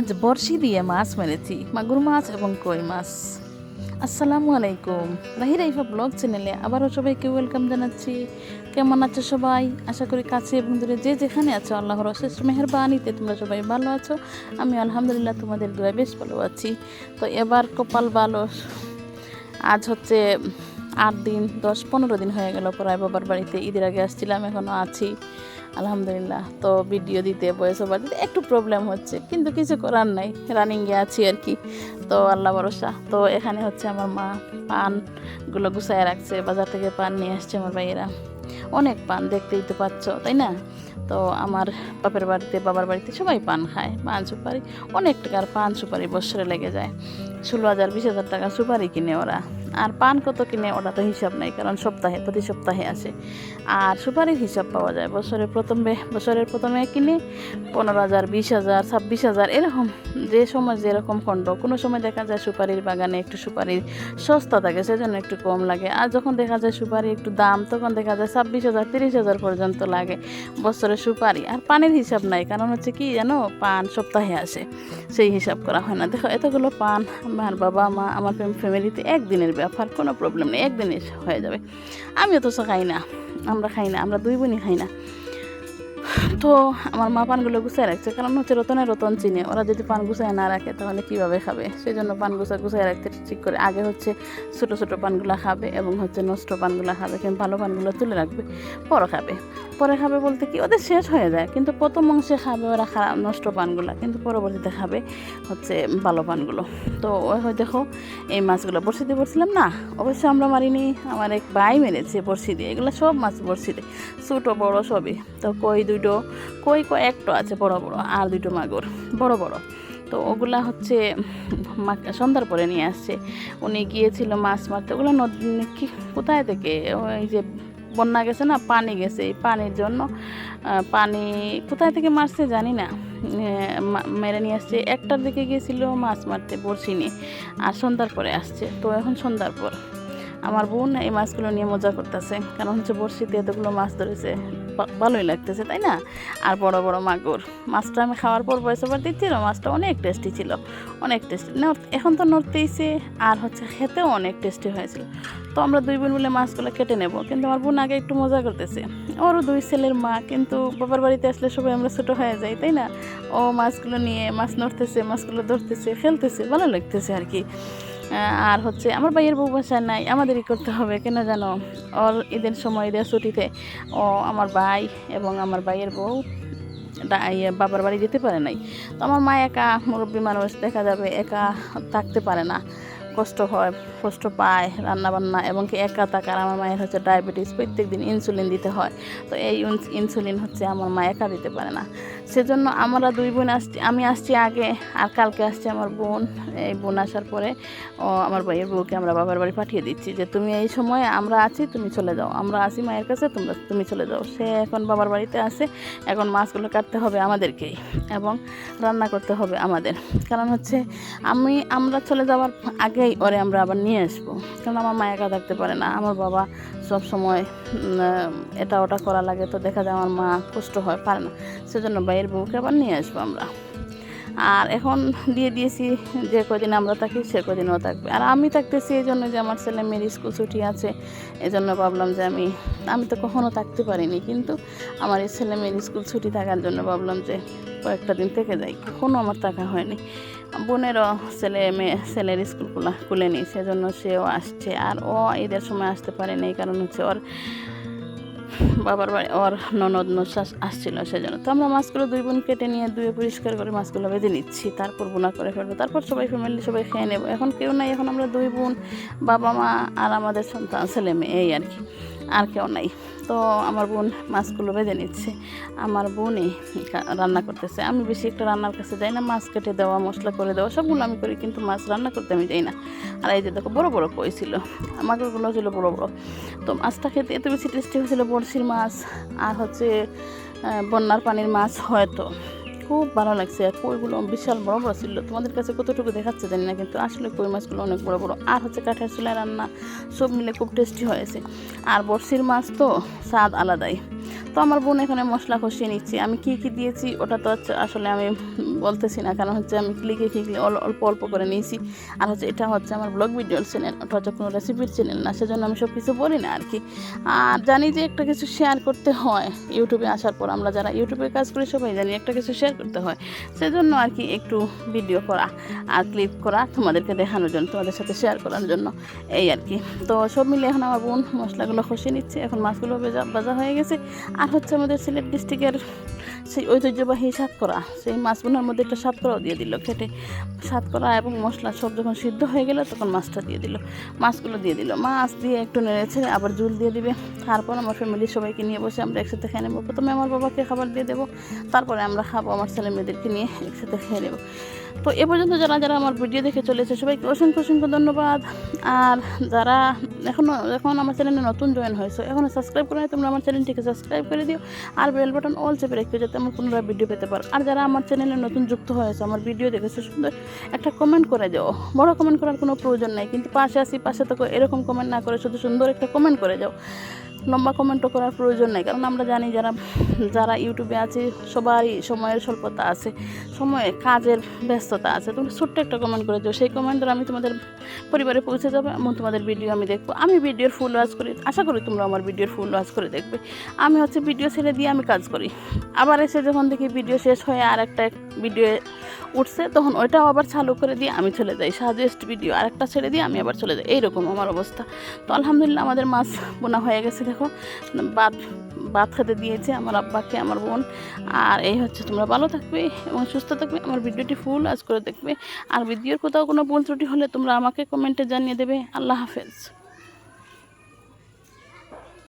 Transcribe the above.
আজ বর্ষি দিয়ে মাছ মেরেছি মাগুর মাছ এবং কই মাছ। আসসালামু আলাইকুম। রাহির আইফা ব্লগ চ্যানেলে আবারও সবাইকে ওয়েলকাম জানাচ্ছি। কেমন আছো সবাই? আশা করি কাছে এবং দূরে যে যেখানে আছো, আল্লাহর অশেষ মেহরবানিতে তোমরা সবাই ভালো আছো। আমি আলহামদুলিল্লাহ তোমাদের দূরে বেশ ভালো আছি। তো এবার কপাল ভালো। আজ হচ্ছে আট দিন, দশ, পনেরো দিন হয়ে গেল প্রায় বাবার বাড়িতে। ঈদের আগে আসছিলাম এখনও আছি। আলহামদুলিল্লাহ। তো ভিডিও দিতে বয়স ওভার দিতে একটু প্রবলেম হচ্ছে, কিন্তু কিছু করার নাই। রানিংয়ে আছি আর কি। তো আল্লাহ ভরসা। তো এখানে হচ্ছে আমার মা পানগুলো গুছায় রাখছে, বাজার থেকে পান নিয়ে আসছে আমার ভাইয়েরা। অনেক পান, দেখতেই তো পাচ্ছ, তাই না? তো আমার বাপের বাড়িতে, বাবার বাড়িতে সবাই পান খায়, পান সুপারি। অনেক টাকার পান সুপারি বছরে লেগে যায়। ষোলো হাজার, বিশ হাজার টাকা সুপারি কিনে ওরা। আর পান কত কিনে ওটা তো হিসাব নাই, কারণ সপ্তাহে, প্রতি সপ্তাহে আসে। আর সুপারির হিসাব পাওয়া যায় বছরের প্রথমে বছরের প্রথমে কিনে পনেরো হাজার, বিশ হাজার, ছাব্বিশ হাজার, এরকম যে সময় যেরকম খণ্ড। কোনো সময় দেখা যায় সুপারির বাগানে একটু সুপারির সস্তা থাকে, সেজন্য একটু কম লাগে। আর যখন দেখা যায় সুপারি একটু দাম, তখন দেখা যায় ছাব্বিশ হাজার, তিরিশ হাজার পর্যন্ত লাগে বছরে সুপারি। আর পানের হিসাব নাই, কারণ হচ্ছে কি জানো, পান সপ্তাহে আসে, সেই হিসাব করা হয় না। দেখো, এতগুলো পান, আমার বাবা, মা, আমার ফ্যামিলিতে একদিনের ব্যাপার কোনো প্রবলেম নেই, একদিনে হয়ে যাবে। আমিও তো খাই না, আমরা খাই না, আমরা দুই বোনই খাই না। তো আমার মা পানগুলো গুছায় রাখছে, কারণ হচ্ছে রতনে রতন চিনে, ওরা যদি পান গুছায় না রাখে তাহলে কীভাবে খাবে? সেই জন্য পান গুছা গুছায় রাখতে ঠিক করে, আগে হচ্ছে ছোটো ছোটো পানগুলো খাবে এবং হচ্ছে নষ্ট পানগুলো খাবে কিন্তু ভালো পানগুলো তুলে রাখবে, পরে খাবে। পরে খাবে বলতে কি, ওদের শেষ হয়ে যায়। কিন্তু প্রথম অংশে খাবে ওরা খারাপ নষ্ট পানগুলো। কিন্তু পরবর্তীতে খাবে হচ্ছে ভালো পানগুলো। তো ওই দেখো, এই মাছগুলো বড়শি দিয়ে পড়ছিলাম না? অবশ্যই আমরা মারিনি, আমার এক ভাই মেরেছে বড়শি দিয়ে। এগুলো সব মাছ বড়শি দিয়ে, ছোটো, বড় সবই। তো কই দুটো, কই একটা আছে বড় বড় আর দুটো মাগুর, বড় বড়। তো ওগুলা হচ্ছে সন্ধ্যার পরে নিয়ে আসছে। উনি গিয়েছিল মাছ মারতে। ওগুলো নদী কি, কোথায় থেকে? ওই যে বন্যা গেছে না, পানি গেছে। এই পানির জন্য পানি কোথায় থেকে মারছে জানি না। মেরে নিয়ে আসছে। একটার দিকে গিয়েছিল, মাছ মারতে বড়শি নিয়ে আর সন্ধ্যার পরে আসছে। তো এখন সন্ধ্যার পর। আমার বোন এই মাছগুলো নিয়ে মজা করতেছে, কারণ হচ্ছে বড়শিতে এতগুলো মাছ ধরেছে। ভালোই লাগতেছে, তাই না? আর বড় বড় মাগুর। মাছটা আমি খাওয়ার পর বয়স ওভার দিচ্ছিল, মাছটা অনেক টেস্টি ছিল, অনেক টেস্টি এখন তো নড়তেইছে আর হচ্ছে খেতেও অনেক টেস্টি হয়েছিল। তো আমরা দুই বোন মিলে মাছগুলো কেটে নেব, কিন্তু আমার বোন আগে একটু মজা করতেছে। ওরও দুই ছেলের মা, কিন্তু বাবার বাড়িতে আসলে সবাই আমরা ছোটো হয়ে যাই, তাই না? ও মাছগুলো নিয়ে, মাছ নড়তেছে, মাছগুলো ধরতেছে খেলতেছে ভালো লাগতেছে আর কি। আর হচ্ছে আমার ভাইয়ের বউ বাসা নাই, আমাদেরই করতে হবে, কেন জানো? অল ঈদের সময়, ঈদের ছুটিতে ও আমার ভাই এবং আমার ভাইয়ের বউ বাবার বাড়ি যেতে পারে নাই। তো আমার মা একা, মুরব্বী মানুষ, দেখা যাবে, একা থাকতে পারে না। কষ্ট হয়, কষ্ট পায় রান্নাবান্না এবং কি একা থাকার আমার মায়ের হচ্ছে ডায়াবেটিস প্রত্যেক দিন ইনসুলিন দিতে হয়। তো এই ইনসুলিন হচ্ছে আমার মা একা দিতে পারে না। সেজন্য আমরা দুই বোন আসছি, আমি আসছি আগে আর কালকে আসছে আমার বোন। এই বোন আসার পরে ও আমার ভাইয়ের বউকে আমরা বাবার বাড়ি পাঠিয়ে দিচ্ছি যে, তুমি এই সময় আমরা আছি, তুমি চলে যাও। আমরা আছি মায়ের কাছে, তোমরা, তুমি চলে যাও। সে এখন বাবার বাড়িতে আছে, এখন মাছগুলো কাটতে হবে আমাদেরকেই এবং রান্না করতে হবে আমাদের। কারণ হচ্ছে আমি, আমরা চলে যাওয়ার আগেই ওরে আমরা আবার নিয়ে আসব। কারণ আমার মা একা থাকতে পারে না। আমার বাবা সব সময় এটা ওটা করা লাগে, তো দেখা যায় আমার মা কষ্ট হয়, পারে না। সেজন্য ভাইয়ের বউকে আবার নিয়ে আসব আমরা। আর এখন দিয়ে দিয়েছি যে কদিন আমরা থাকি, সে কদিনও থাকবে। আর আমি থাকতেছি এই জন্য যে আমার ছেলে মেয়ের স্কুল ছুটি আছে এই জন্য ভাবলাম যে আমি আমি তো কখনো থাকতে পারিনি। কিন্তু আমার এই ছেলে মেয়ের স্কুল ছুটি থাকার জন্য ভাবলাম যে কয়েকটা দিন থেকে যাই। কখনো আমার থাকা হয়নি। বোনেরও ছেলে মেয়ে, ছেলের স্কুল খোলা খুলেনি সেজন্য সেও আসছে। আর ও ঈদের সময় আসতে পারেনি কারণ হচ্ছে ওর বাবার বাড়ি, ওর ননদ নশাস আসছিল সেজন্য। তো আমরা মাছগুলো দুই বোন কেটে নিয়ে ধুয়ে পরিষ্কার করে মাছগুলো বেঁধে নিচ্ছি। তারপর বোনা করে ফেলব। তারপর সবাই ফ্যামিলি সবাই খেয়ে নেব। এখন কেউ নাই, এখন আমরা দুই বোন, বাবা মা আর আমাদের সন্তান, ছেলে মেয়ে, এই আর কি। আর কেউ নাই। তো আমার বোন মাছগুলো বেঁধে নিচ্ছে। আমার বোনই রান্না করতেছে। আমি বেশি একটা রান্নার কাছে যাই না, মাছ কেটে দেওয়া, মশলা করে দেওয়া, সবগুলো আমি করি কিন্তু মাছ রান্না করতে আমি যাই না। আর এই যে দেখো, বড়ো বড়ো কই ছিল? মাগুরগুলো ছিল বড়ো বড়ো। তো মাছটা খেতে এত বেশি টেস্টি হয়েছিল বড়শির মাছ আর হচ্ছে বন্যার পানির মাছ হয়তো। খুব ভালো লাগছে। আর কইগুলো বিশাল বড় বড় ছিল। তোমাদের কাছে কতটুকু দেখাচ্ছে জানি না, কিন্তু আসলে কই মাছগুলো অনেক বড় বড়। আর হচ্ছে কাঠের চুলায় রান্না সব মিলে খুব টেস্টি হয়েছে। আর বড়শির মাছ তো স্বাদ আলাদাই। তো আমার বোন এখানে মশলা কষিয়ে নিচ্ছি। আমি কী কী দিয়েছি ওটা তো হচ্ছে আসলে আমি বলতেছি না, কারণ হচ্ছে আমি ক্লিকে ক্লিকলে অল্প অল্প করে নিয়েছি। আর হচ্ছে এটা হচ্ছে আমার ব্লগ ভিডিওর চ্যানেল ওটা হচ্ছে কোনো রেসিপির চ্যানেল না, সেজন্য আমি সব কিছু বলি না আর কি আর জানি যে একটা কিছু শেয়ার করতে হয় ইউটিউবে আসার পর, আমরা যারা ইউটিউবে কাজ করি সবাই জানি একটা কিছু শেয়ার করতে হয়। সেজন্য আর কি একটু ভিডিও করা আর ক্লিপ করা তোমাদেরকে দেখানোর জন্য, তোমাদের সাথে শেয়ার করার জন্য, এই আর কি তো সব মিলে এখন আমার বোন মশলাগুলো কষিয়ে নিচ্ছে, এখন মাছগুলো ভেজা, ভাজা হয়ে গেছে। আর হচ্ছে আমাদের সিলেট ডিস্ট্রিক্টের সেই ঐতিহ্যবাহী সাতকরা, সেই মাছগুলোর মধ্যে একটা সাতকরাও দিয়ে দিল কেটে সাতকরা এবং মশলা সব যখন সিদ্ধ হয়ে গেল তখন মাছটা দিয়ে দিল। মাছগুলো দিয়ে দিল। মাছ দিয়ে একটু নেড়েছে আবার জুল দিয়ে দিবে। তারপর আমার ফ্যামিলির সবাইকে নিয়ে বসে আমরা একসাথে খেয়ে নেব। প্রথমে আমার বাবাকে খাবার দিয়ে দেবো। তারপরে আমরা খাব আমার ছেলে মেয়েদেরকে নিয়ে একসাথে খেয়ে নেব। তো এ পর্যন্ত যারা যারা আমার ভিডিও দেখে চলেছে সবাইকে অসংখ্য অসংখ্য ধন্যবাদ। আর যারা এখনও এখন আমার চ্যানেলে নতুন জয়েন হয়েছে এখনও সাবস্ক্রাইব করে তোমরা আমার চ্যানেলটিকে সাবস্ক্রাইব করে দিও। আর বেল বাটন অল চেপে রেখে যাতে আমার পুনরায় ভিডিও পেতে পারো। আর যারা আমার চ্যানেলে নতুন যুক্ত হয়েছে, আমার ভিডিও দেখেছে সুন্দর একটা কমেন্ট করে যাও বড় কমেন্ট করার কোনো প্রয়োজন নাই, কিন্তু পাশে আসি পাশে তো এরকম কমেন্ট না করে শুধু সুন্দর একটা কমেন্ট করে যাও। লম্বা কমেন্টও করার প্রয়োজন নেই, কারণ আমরা জানি যারা যারা ইউটিউবে আছে, সবারই সময়ের স্বল্পতা আছে, সময়ে কাজের ব্যস্ততা আছে। তুমি ছোট্ট একটা কমেন্ট করে যাও সেই কমেন্ট আমি তোমাদের পরিবারে পৌঁছে যাবে এবং তোমাদের ভিডিও আমি দেখব। আমি ভিডিওর ফুল ওয়াচ করি, আশা করি তোমরা আমার ভিডিওর ফুল ওয়াচ করে দেখবে। আমি হচ্ছে ভিডিও ছেড়ে দিয়ে আমি কাজ করি। আবার এসে যখন দেখি ভিডিও শেষ হয়ে আর একটা ভিডিও উঠছে, তখন ওইটাও আবার চালু করে দিয়ে আমি চলে যাই। সাজেস্ট ভিডিও আরেকটা ছেড়ে দিয়ে আমি আবার চলে যাই। এইরকম আমার অবস্থা। তো আলহামদুলিল্লাহ আমাদের মাছ বোনা হয়ে গেছে দেখো ভাত ভাত খেতে দিয়েছে আমার আব্বাকে, আমার বোন। আর এই হচ্ছে, তোমরা ভালো থাকবে এবং সুস্থ থাকবে। আমার ভিডিওটি ফুল আজ করে দেখবে। আর ভিডিওর কোথাও কোনো ভুল ত্রুটি হলে তোমরা আমাকে কমেন্টে জানিয়ে দেবে। আল্লাহ হাফেজ।